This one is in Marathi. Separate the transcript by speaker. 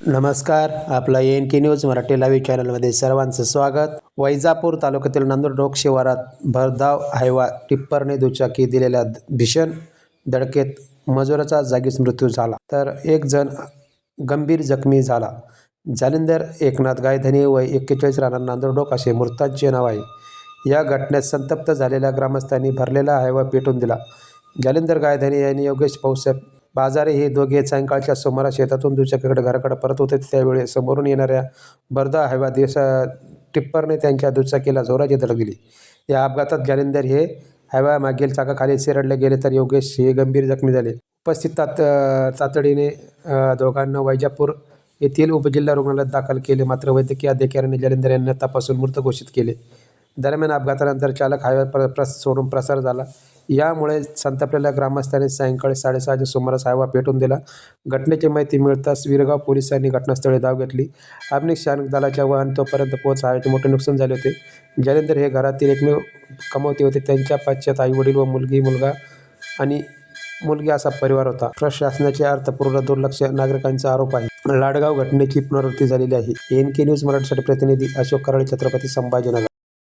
Speaker 1: नमस्कार आपला N K news Marathi live चॅनलमध्ये सर्वांचं स्वागत. वैजापूर तालुक्यातील नांदूरडोक शिवारात भरधाव हायवा टिप्परने दुचाकी दिलेल्या भीषण धडकेत मजुराचा जागीच मृत्यू झाला. तर एक जण गंभीर जखमी झाला. जालिंदर एकनाथ गायधनी व एक्केचाळीस राहणार नांदूरडोक असे मृतांचे नाव आहे. या घटनेत संतप्त झालेल्या ग्रामस्थांनी भरलेला हायवा पेटून दिला. जालिंदर गायधनी यांनी योगेश पाऊसाहेब बाजारे हे दोघे सायंकाळच्या सुमारास शेतातून दुचाकीकडे घराकडे परत होते. त्यावेळी समोरून येणाऱ्या बर्दा हायवा दिवसा टिप्परने त्यांच्या दुचाकीला जोराची धडक दिली. या अपघातात जालिंदर हे हव्या मागील चाकाखाली सिरडले गेले तर योगेश हे गंभीर जखमी झाले. उपस्थित तात तातडीने दोघांना वैजापूर येथील उपजिल्हा रुग्णालयात दाखल केले. मात्र वैद्यकीय अधिकाऱ्यांनी जालिंदर यांना तपासून मृत घोषित केले. दरम्यान अपघातानंतर चालक हायवे प्र प्रस सोडून प्रसार झाला. यामुळे संतापलेल्या ग्रामस्थांनी सायंकाळी साडेसहाच्या सुमारास हायवा पेटून दिला. घटनेची माहिती मिळताच विरगाव पोलिसांनी घटनास्थळी धाव घेतली. अग्निशामक दलाच्या वाहन तोपर्यंत पोहोच हायचे मोठे नुकसान झाले होते. जालिंदर हे घरातील एकमेव कमवते होते. त्यांच्या पाश्चात आई वडील व मुलगी मुलगा आणि मुलगी असा परिवार होता. प्रशासनाचे अर्थपूर्ण दुर्लक्ष नागरिकांचा आरोप आहे. लाडगाव घटनेची पुनरावृत्ती झालेली आहे. एन के न्यूज मराठीसाठी प्रतिनिधी अशोक कराळे छत्रपती संभाजीनगर.